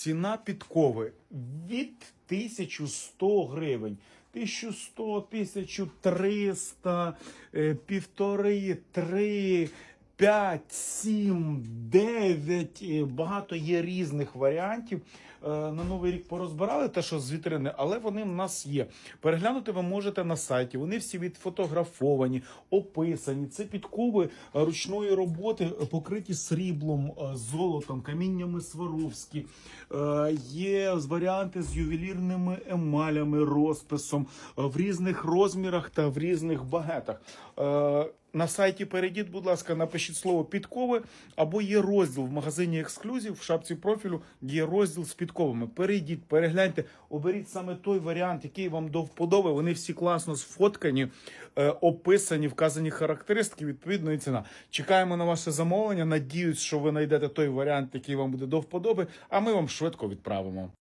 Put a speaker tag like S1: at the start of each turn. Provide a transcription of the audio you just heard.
S1: Ціна підкови від 1100 гривень. 1100, 1300, е, півтори, три, 5, 7, 9. е, Багато є різних варіантів. Е, На новий рік порозбирали те, що з вітрини, але вони в нас є. Переглянути ви можете на сайті. Вони всі відфотографовані, описані. Це підкови ручної роботи, покриті сріблом, е, золотом, каміннями Сваровські. Е, Є варіанти з ювелірними емалями, розписом в різних розмірах та в різних багетах. На сайті перейдіть, будь ласка, напишіть слово підкови, або є розділ в магазині ексклюзів в шапці профілю. Є розділ з підковами. Перейдіть, перегляньте, оберіть саме той варіант, який вам до вподоби. Вони всі класно сфоткані, е, описані, вказані характеристики, відповідно і ціна. Чекаємо на ваше замовлення. Надіюсь, що ви знайдете той варіант, який вам буде до вподоби. А ми вам швидко відправимо.